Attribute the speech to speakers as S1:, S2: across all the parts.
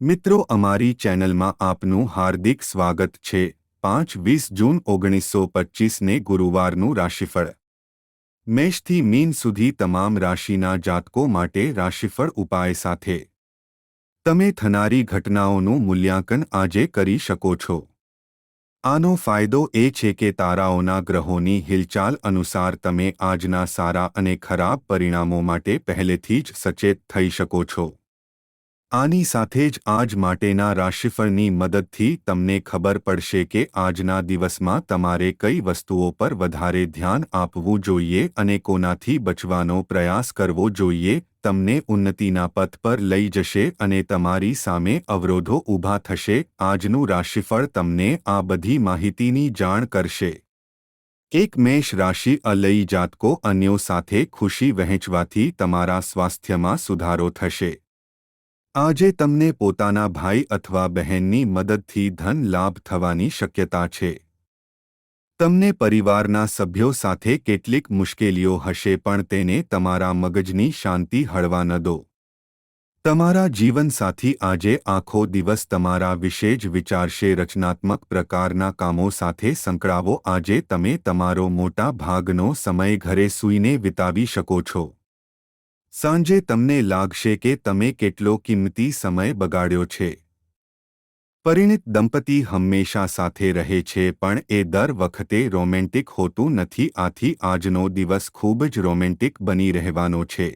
S1: મિત્રો, અમારી ચેનલમાં આપનું હાર્દિક સ્વાગત છે. પાંચ વીસ જૂન ઓગણીસો પચ્ચીસને ગુરુવારનું રાશિફળ. મેષથી મીન સુધી તમામ રાશિના જાતકો માટે રાશિફળ ઉપાય સાથે. તમે થનારી ઘટનાઓનું મૂલ્યાંકન આજે કરી શકો છો. આનો ફાયદો એ છે કે તારાઓના ગ્રહોની હિલચાલ અનુસાર તમે આજના સારા અને ખરાબ પરિણામો માટે પહેલેથી જ સચેત થઈ શકો છો. આની સાથે જ આજ માટેના રાશિફળની મદદથી તમને ખબર પડશે કે આજના દિવસમાં તમારે કઈ વસ્તુઓ પર વધારે ધ્યાન આપવું જોઈએ અને કોનાથી બચવાનો પ્રયાસ કરવો જોઈએ, તમને ઉન્નતિના પથ પર લઈ જશે અને તમારી સામે અવરોધો ઊભા થશે. આજનું રાશિફળ તમને આ બધી માહિતીની જાણ કરશે. એક મેષ રાશિ અલઈ જાતકો અન્યો સાથે ખુશી વહેંચવાથી તમારા સ્વાસ્થ્યમાં સુધારો થશે. આજે તમને પોતાના ભાઈ અથવા બહેનની મદદથી ધન લાભ થવાની શક્યતા છે. તમને પરિવારના સભ્યો સાથે કેટલીક મુશ્કેલીઓ હશે પણ તેને તમારા મગજની શાંતિ હળવા ન દો. તમારા જીવનસાથી આજે આખો દિવસ તમારા વિશે જ વિચારશે. રચનાત્મક પ્રકારના કામો સાથે સંકળાવો. આજે તમે તમારો મોટા ભાગનો સમય ઘરે સૂઈને વિતાવી શકો છો. સાંજે તમને લાગશે કે તમે કેટલો કિંમતી સમય બગાડ્યો છે. પરિણિત દંપતી હંમેશા સાથે રહે છે પણ એ દર વખતે રોમેન્ટિક હોતું નથી. આથી આજનો દિવસ ખૂબ જ રોમેન્ટિક બની રહેવાનો છે.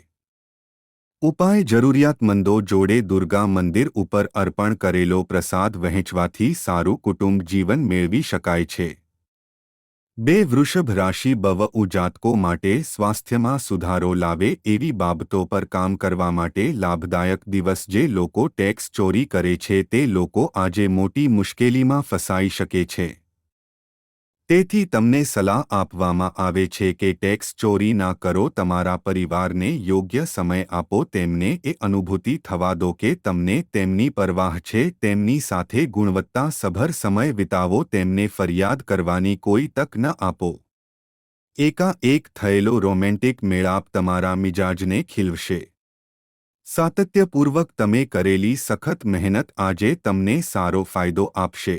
S1: ઉપાય જરૂરિયાતમંદો જોડે દુર્ગા મંદિર ઉપર અર્પણ કરેલો પ્રસાદ વહેંચવાથી સારું કુટુંબ જીવન મેળવી શકાય છે. બે વૃષભ રાશિ બવ ઉજાતકો માટે સ્વાસ્થ્યમાં સુધારો લાવે એવી બાબતો પર કામ કરવા માટે લાભદાયક દિવસ જે લોકો ટેક્સ ચોરી કરે છે તે લોકો આજે મોટી મુશ્કેલીમાં ફસાઈ શકે છે. તેથી તમને સલાહ આપવામાં આવે છે કે ટેક્સ ચોરી ના કરો તમારા પરિવારને યોગ્ય સમય આપો, તેમને એ અનુભૂતિ થવા દો કે તમને તેમની પરવાહ છે, તેમની સાથે ગુણવત્તા સભર સમય વિતાવો, તેમને ફરિયાદ કરવાની કોઈ તક ન આપો. એકા એક થયેલો રોમેન્ટિક મેળાપ તમારા મિજાજને ખીલવશે સાતત્યપૂર્વક તમે કરેલી સખત મહેનત આજે તમને સારો ફાયદો આપશે.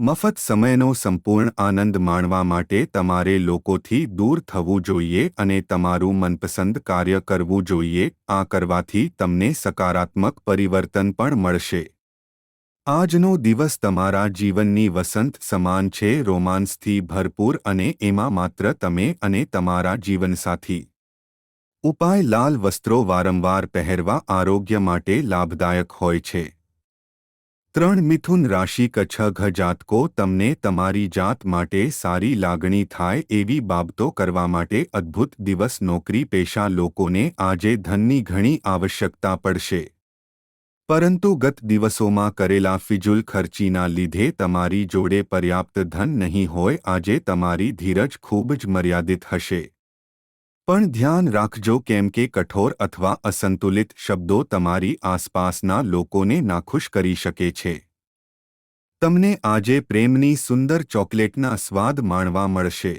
S1: મફત સમયનો સંપૂર્ણ આનંદ માણવા માટે તમારે લોકોથી દૂર થવું જોઈએ અને તમારું મનપસંદ કાર્ય કરવું જોઈએ. આ કરવાથી તમને સકારાત્મક પરિવર્તન પણ મળશે. આજનો દિવસ તમારા જીવનની વસંત સમાન છે રોમાન્સથી ભરપૂર અને એમાં માત્ર તમે અને તમારા જીવનસાથી. ઉપાય લાલ વસ્ત્રો વારંવાર પહેરવા આરોગ્ય માટે લાભદાયક હોય છે. ત્રણ મિથુન રાશિ કચ્છ જાતકો તમને તમારી જાત માટે સારી લાગણી થાય એવી બાબતો કરવા માટે અદ્ભુત દિવસ નોકરી પેશા લોકોને આજે ધનની ઘણી આવશ્યકતા પડશે. પરંતુ ગત દિવસોમાં કરેલા ફિજુલ ખર્ચીના લીધે તમારી જોડે પર્યાપ્ત ધન નહીં હોય, આજે તમારી ધીરજ ખૂબ જ મર્યાદિત હશે. પણ ધ્યાન રાખજો કેમ કે કઠોર અથવા અસંતુલિત શબ્દો તમારી આસપાસના લોકોને નાખુશ કરી શકે છે. તમને આજે પ્રેમની સુંદર ચોકલેટના સ્વાદ માણવા મળશે.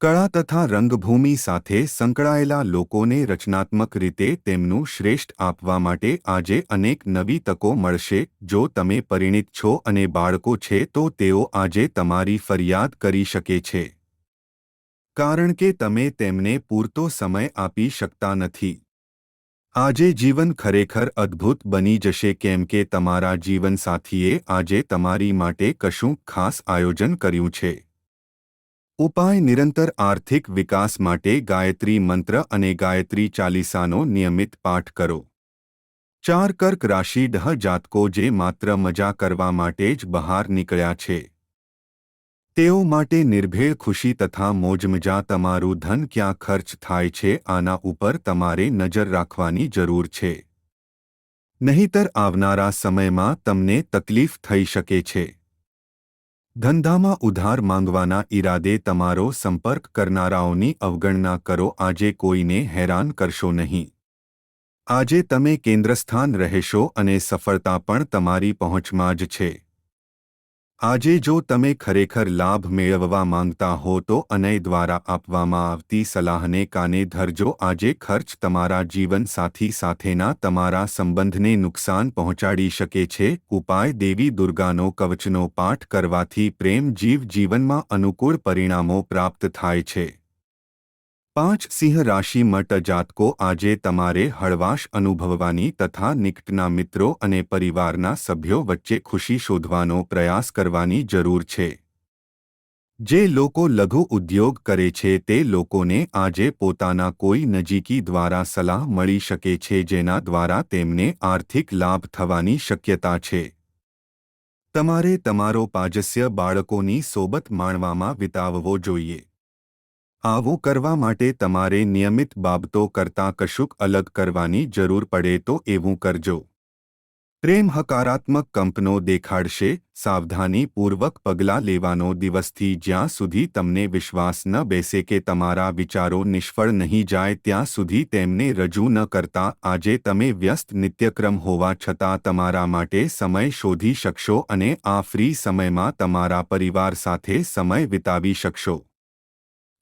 S1: કળા તથા રંગભૂમિ સાથે સંકળાયેલા લોકોને રચનાત્મક રીતે તેમનું શ્રેષ્ઠ આપવા માટે આજે અનેક નવી તકો મળશે. જો તમે પરિણિત છો અને બાળકો છે તો તેઓ આજે તમારી ફરિયાદ કરી શકે છે. કારણ કે તમે તેમને પૂરતો સમય આપી શકતા નથી. આજે જીવન ખરેખર અદ્ભુત બની જશે કેમ કે તમારા જીવનસાથીએ આજે તમારી માટે કશું ખાસ આયોજન કર્યું છે. ઉપાય નિરંતર આર્થિક વિકાસ માટે ગાયત્રી મંત્ર અને ગાયત્રી ચાલીસાનો નિયમિત પાઠ કરો. ચાર કર્ક રાશિ ડહ જાતકો જે માત્ર મજા કરવા માટે જ બહાર નીકળ્યા છે. તેઓ માટે નિર્ભેળ ખુશી તથા મોજમજા તમારું ધન ક્યાં ખર્ચ થાય છે આના ઉપર તમારે નજર રાખવાની જરૂર છે. નહીતર આવનારા સમયમાં તમને તકલીફ થઈ શકે છે. ધંધામાં ઉધાર માંગવાના ઈરાદે તમારો સંપર્ક કરનારાઓની અવગણના કરો આજે કોઈને હેરાન કરશો નહીં. આજે તમે કેન્દ્રસ્થાન રહેશો અને સફળતા પણ તમારી પહોંચમાં જ છે. આજે જો તમે ખરેખર લાભ મેળવવા માંગતા હો તો અનય દ્વારા આપવામાં આવતી સલાહને કાને ધરજો. આજે ખર્ચ તમારા જીવનસાથી સાથેના તમારા સંબંધને નુકસાન પહોંચાડી શકે છે. ઉપાય દેવી દુર્ગાનો કવચનો પાઠ કરવાથી પ્રેમ જીવ જીવનમાં અનુકૂળ પરિણામો પ્રાપ્ત થાય છે. પાંચ સિંહ રાશિ મટ જાતકો આજે તમારે હળવાશ અનુભવવાની તથા નિકટના મિત્રો અને પરિવારના સભ્યો વચ્ચે ખુશી શોધવાનો પ્રયાસ કરવાની જરૂર છે. જે લોકો લઘુ ઉદ્યોગ કરે છે તે લોકોને આજે પોતાના કોઈ નજીકી દ્વારા સલાહ મળી શકે છે જેના દ્વારા તેમને આર્થિક લાભ થવાની શક્યતા છે. તમારે તમારો પાજસ્ય બાળકોની સોબત માણવામાં વિતાવવો જોઈએ. આવું કરવા માટે તમારે નિયમિત બાબતો કરતાં કશુંક અલગ કરવાની જરૂર પડે તો એવું કરજો. પ્રેમ હકારાત્મક કંપનો દેખાડશે સાવધાનીપૂર્વક પગલાં લેવાનો દિવસથી જ્યાં સુધી તમને વિશ્વાસ ન બેસે કે તમારા વિચારો નિષ્ફળ નહીં જાય ત્યાં સુધી તેમને રજૂ ન કરતા, આજે તમે વ્યસ્ત નિત્યક્રમ હોવા છતાં તમારા માટે સમય શોધી શકશો અને આ ફ્રી સમયમાં તમારા પરિવાર સાથે સમય વિતાવી શકશો.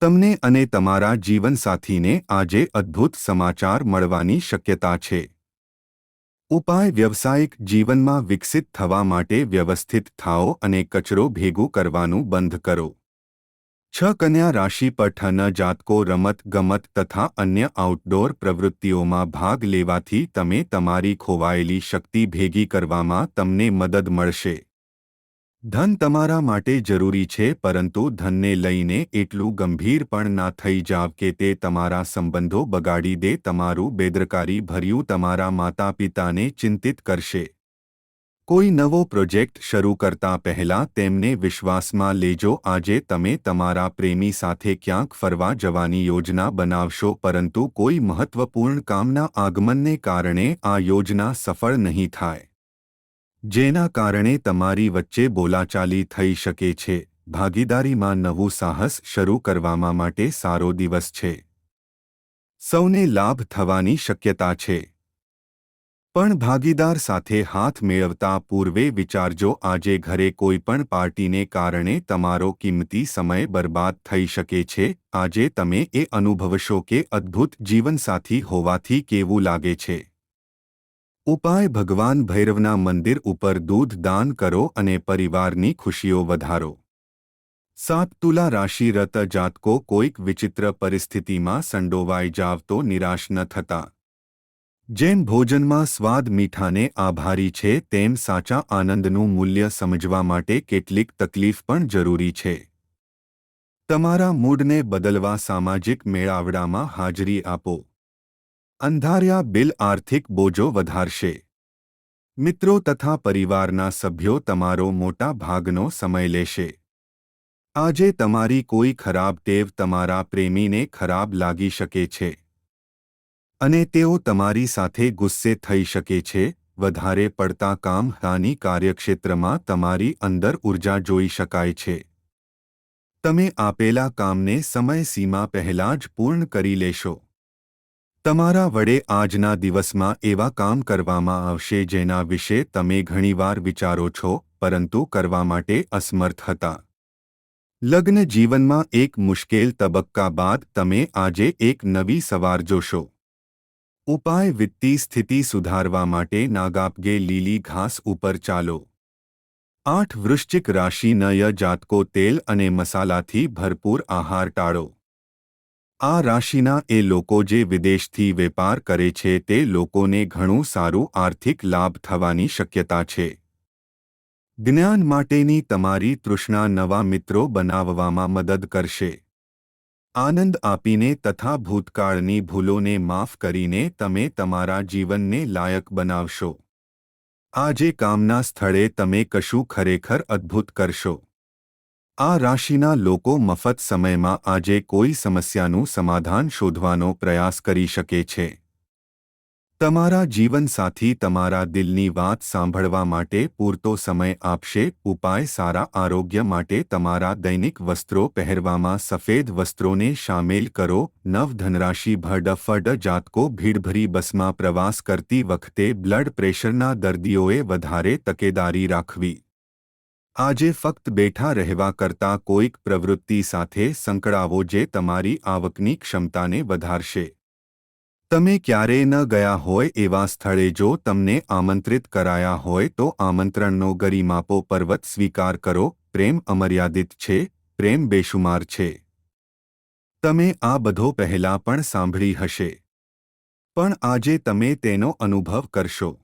S1: તમને અને તમારા જીવનસાથીને આજે અદ્ભુત સમાચાર મળવાની શક્યતા છે. ઉપાય વ્યવસાયિક જીવનમાં વિકસિત થવા માટે વ્યવસ્થિત થાઓ અને કચરો ભેગું કરવાનું બંધ કરો. છ કન્યા રાશિ પર ન જાતકો, રમત, ગમત તથા અન્ય આઉટડોર પ્રવૃત્તિઓમાં ભાગ લેવાથી તમે તમારી ખોવાયેલી શક્તિ ભેગી કરવામાં તમને મદદ મળશે. ધન તમારા માટે જરૂરી છે, પરંતુ ધનને લઈને એટલું ગંભીર પણ ના થઈ જાવ કે તે તમારા સંબંધો બગાડી દે, તમારું બેદરકારી ભર્યું તમારા માતા પિતાને ચિંતિત કરશે. કોઈ નવો પ્રોજેક્ટ શરૂ કરતા પહેલા તેમને વિશ્વાસમાં લેજો, આજે તમે તમારા પ્રેમી સાથે ક્યાંક ફરવા જવાની યોજના બનાવશો, પરંતુ કોઈ મહત્વપૂર્ણ કામના આગમનને કારણે આ યોજના સફળ નહીં થાય. જેના કારણે તમારી વચ્ચે બોલાચાલી થઈ શકે છે. ભાગીદારીમાં નવું સાહસ શરૂ કરવામાં માટે સારો દિવસ છે. સૌને લાભ થવાની શક્યતા છે. પણ ભાગીદાર સાથે હાથ મેળવતા પૂર્વે વિચારજો, આજે ઘરે કોઈપણ પાર્ટીને કારણે તમારો કિંમતી સમય બરબાદ થઈ શકે છે. આજે તમે એ અનુભવશો કે અદ્ભુત જીવનસાથી હોવાથી કેવું લાગે છે. ઉપાય ભગવાન ભૈરવના મંદિર ઉપર દૂધ દાન કરો અને પરિવારની ખુશીઓ વધારો. સાત તુલા રાશિ રત જાતકો કોઈક વિચિત્ર પરિસ્થિતિમાં સંડોવાઈ જાવ તો નિરાશ ન થતા. જેમ ભોજનમાં સ્વાદ મીઠાને આભારી છે, તેમ સાચા આનંદનું મૂલ્ય સમજવા માટે કેટલીક તકલીફ પણ જરૂરી છે. તમારા મૂડને બદલવા સામાજિક મેળાવડામાં હાજરી આપો. અંધાર્યા બિલ આર્થિક બોજો વધારશે. મિત્રો તથા પરિવારના સભ્યો તમારો મોટા ભાગનો સમય લેશે. આજે તમારી કોઈ ખરાબ ટેવ તમારા પ્રેમીને ખરાબ લાગી શકે છે. અને તેઓ તમારી સાથે ગુસ્સે થઈ શકે છે, વધારે પડતા કામ હાની કાર્યક્ષેત્રમાં તમારી અંદર ઊર્જા જોઈ શકાય છે. તમે આપેલા કામને સમય સીમા પહેલાં જ પૂર્ણ કરી લેશો. તમારા વડે આજના દિવસમાં એવા કામ કરવામાં આવશે જેના વિશે તમે ઘણીવાર વિચારો છો, પરંતુ કરવા માટે અસમર્થ હતા. લગ્ન જીવનમાં એક મુશ્કેલ તબક્કા બાદ તમે આજે એક નવી સવાર જોશો. ઉપાય વિત્તી સ્થિતિ સુધારવા માટે નાગાપગે લીલી ઘાસ ઉપર ચાલો. આઠ વૃશ્ચિક રાશિ નય જાતકો તેલ અને મસાલાથી ભરપૂર આહાર ટાળો. આ રાશિના એ લોકો જે વિદેશથી વેપાર કરે છે તે લોકોને ઘણું સારું આર્થિક લાભ થવાની શક્યતા છે. જ્ઞાન માટેની તમારી તૃષ્ણા નવા મિત્રો બનાવવામાં મદદ કરશે. આનંદ આપીને તથા ભૂતકાળની ભૂલોને માફ કરીને તમે તમારા જીવનને લાયક બનાવશો. આજે કામના સ્થળે તમે કશું ખરેખર અદ્ભુત કરશો. આ રાશિના લોકો મફત સમયમાં આજે કોઈ સમસ્યાનું સમાધાન શોધવાનો પ્રયાસ કરી શકે છે. તમારા જીવનસાથી તમારા દિલની વાત સાંભળવા માટે પૂરતો સમય આપશે, ઉપાય સારા આરોગ્ય માટે તમારા દૈનિક વસ્ત્રો પહેરવામાં સફેદ વસ્ત્રોને સામેલ કરો, નવ ધનરાશિ ભડફડ જાતકો ભીડભરી બસમાં પ્રવાસ કરતી વખતે બ્લડ પ્રેશરના દર્દીઓએ વધારે તકેદારી રાખવી. આજે ફક્ત બેઠા રહેવા કરતાં કોઈક પ્રવૃત્તિ સાથે સંકળાવો જે તમારી આવકની ક્ષમતાને વધારશે. તમે ક્યારેય ન ગયા હોય એવા સ્થળે જો તમને આમંત્રિત કરાયા હોય તો આમંત્રણનો ગરિમાપો પર્વત સ્વીકાર કરો. પ્રેમ અમર્યાદિત છે, પ્રેમ બેશુમાર છે. તમે આ બધો પહેલા પણ સાંભળી હશે. પણ આજે તમે તેનો અનુભવ કરશો.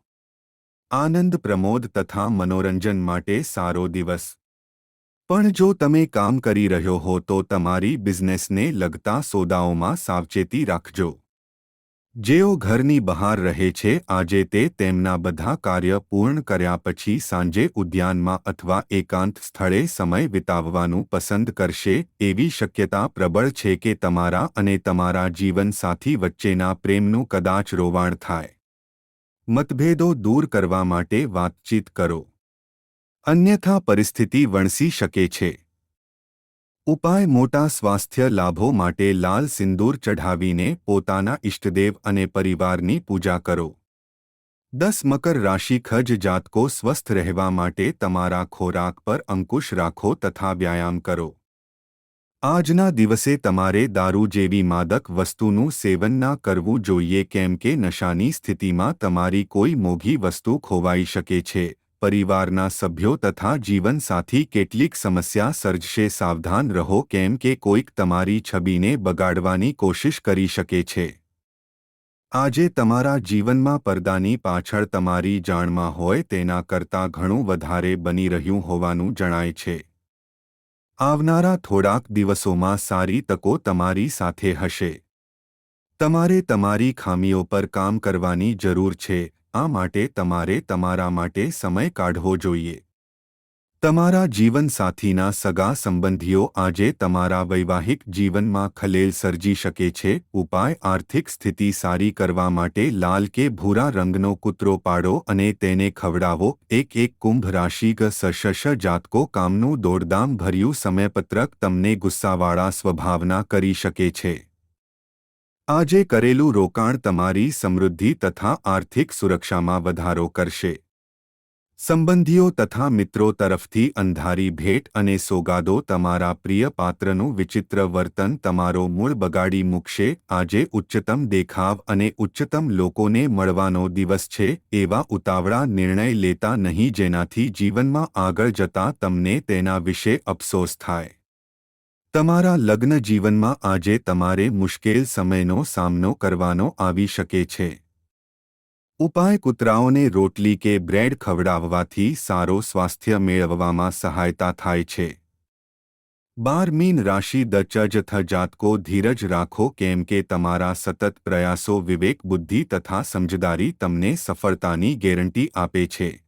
S1: આનંદ પ્રમોદ તથા મનોરંજન માટે સારો દિવસ. પણ જો તમે કામ કરી રહ્યો હો તો તમારી બિઝનેસને લગતા સોદાઓમાં સાવચેતી રાખજો. જેઓ ઘરની બહાર રહે છે આજે તે તેમના બધા કાર્ય પૂર્ણ કર્યા પછી સાંજે ઉદ્યાનમાં અથવા એકાંત સ્થળે સમય વિતાવવાનું પસંદ કરશે એવી શક્યતા પ્રબળ છે કે તમારા અને તમારા જીવનસાથી વચ્ચેના પ્રેમનું કદાચ રોવાણ થાય. મતભેદો દૂર કરવા માટે વાતચીત કરો. અન્યથા પરિસ્થિતિ વણસી શકે છે. ઉપાય મોટા સ્વાસ્થ્ય લાભો માટે લાલ સિંદૂર ચઢાવીને પોતાના ઇષ્ટદેવ અને પરિવારની પૂજા કરો. દસ મકર રાશિ ખજ જાતકો સ્વસ્થ રહેવા માટે તમારા ખોરાક પર અંકુશ રાખો તથા વ્યાયામ કરો. આજના દિવસે તમારે દારૂ જેવી માદક વસ્તુનું સેવન ના કરવું જોઈએ કેમ કે નશાની સ્થિતિમાં તમારી કોઈ મોઘી વસ્તુ ખોવાઈ શકે છે. પરિવારના સભ્યો તથા જીવનસાથી કેટલીક સમસ્યા સર્જશે. સાવધાન રહો કેમ કે કોઈક તમારી છબીને બગાડવાની કોશિશ કરી શકે છે. આજે તમારા જીવનમાં પડદાની પાછળ તમારી જાણમાં હોય તેના કરતાં ઘણું વધારે બની રહ્યું હોવાનું જણાય છે. આવનારા થોડાક દિવસોમાં સારી તકો તમારી સાથે હશે. તમારે તમારી ખામીઓ પર કામ કરવાની જરૂર છે, આ માટે તમારે તમારા માટે સમય કાઢવો જોઈએ. તમારા જીવનસાથીના સગા સંબંધીઓ આજે તમારા વૈવાહિક જીવનમાં ખલેલ સર્જી શકે છે, ઉપાય આર્થિક સ્થિતિ સારી કરવા માટે લાલ કે ભૂરા રંગનો કૂતરો પાડો અને તેને ખવડાવો, એક એક કુંભ રાશિ ગ સશશ જાતકો કામનું દોડદામ ભર્યું સમયપત્રક તમને ગુસ્સાવાળા સ્વભાવના કરી શકે છે. આજે કરેલું રોકાણ તમારી સમૃદ્ધિ તથા આર્થિક સુરક્ષામાં વધારો કરશે. સંબંધીઓ તથા મિત્રો તરફથી અંધારી ભેટ અને સોગાદો તમારા પ્રિય પાત્રનું વિચિત્ર વર્તન તમારો મૂળ બગાડી મૂકશે. આજે ઉચ્ચતમ દેખાવ અને ઉચ્ચતમ લોકોને મળવાનો દિવસ છે. એવા ઉતાવળા નિર્ણય લેતા નહીં જેનાથી જીવનમાં આગળ જતા તમને તેના વિશે અફસોસ થાય. તમારા લગ્ન જીવનમાં આજે તમારે મુશ્કેલ સમયનો સામનો કરવાનો આવી શકે છે. ઉપાય કૂતરાઓને રોટલી કે બ્રેડ ખવડાવવાથી સારો સ્વાસ્થ્ય મેળવવામાં સહાયતા થાય છે. બાર મીન રાશિ દચજ થ જાતકો ધીરજ રાખો કેમ કે તમારા સતત પ્રયાસો વિવેક, બુદ્ધિ તથા સમજદારી તમને સફળતાની ગેરંટી આપે છે.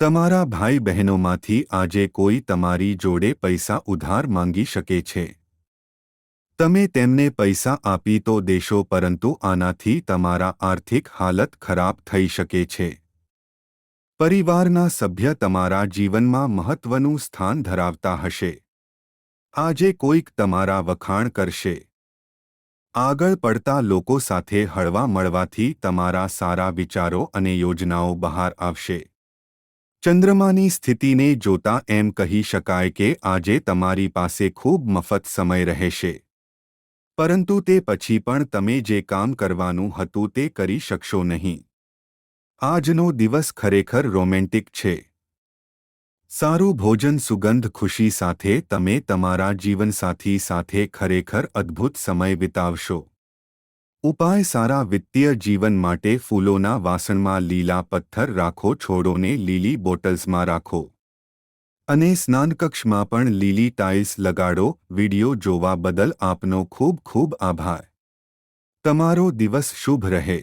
S1: તમારા ભાઈ બહેનોમાંથી આજે કોઈ તમારી જોડે પૈસા ઉધાર માંગી શકે છે. તમે તેમને પૈસા આપી તો દેશો, પરંતુ આનાથી તમારા આર્થિક હાલત ખરાબ થઈ શકે છે. પરિવારના સભ્ય તમારા જીવનમાં મહત્વનું સ્થાન ધરાવતા હશે. આજે કોઈક તમારા વખાણ કરશે. આગળ પડતા લોકો સાથે હળવા મળવાથી તમારા સારા વિચારો અને યોજનાઓ બહાર આવશે. ચંદ્રમાની સ્થિતિને જોતા એમ કહી શકાય કે આજે તમારી પાસે ખૂબ મફત સમય રહેશે. પરંતુ તે પછી પણ તમે જે કામ કરવાનું હતું તે કરી શકશો નહીં. આજનો દિવસ ખરેખર રોમેન્ટિક છે. સારું ભોજન સુગંધ ખુશી સાથે તમે તમારા જીવનસાથી સાથે ખરેખર અદ્ભુત સમય વિતાવશો. ઉપાય સારા વિત્તીય જીવન માટે ફૂલોના વાસણમાં લીલા પથ્થર રાખો, છોડોને લીલી બોટલ્સમાં રાખો. અને સ્નાનકક્ષમાં પણ લીલી ટાઇલ્સ લગાડો, વિડિયો જોવા બદલ આપનો ખૂબ ખૂબ આભાર. તમારો દિવસ શુભ રહે.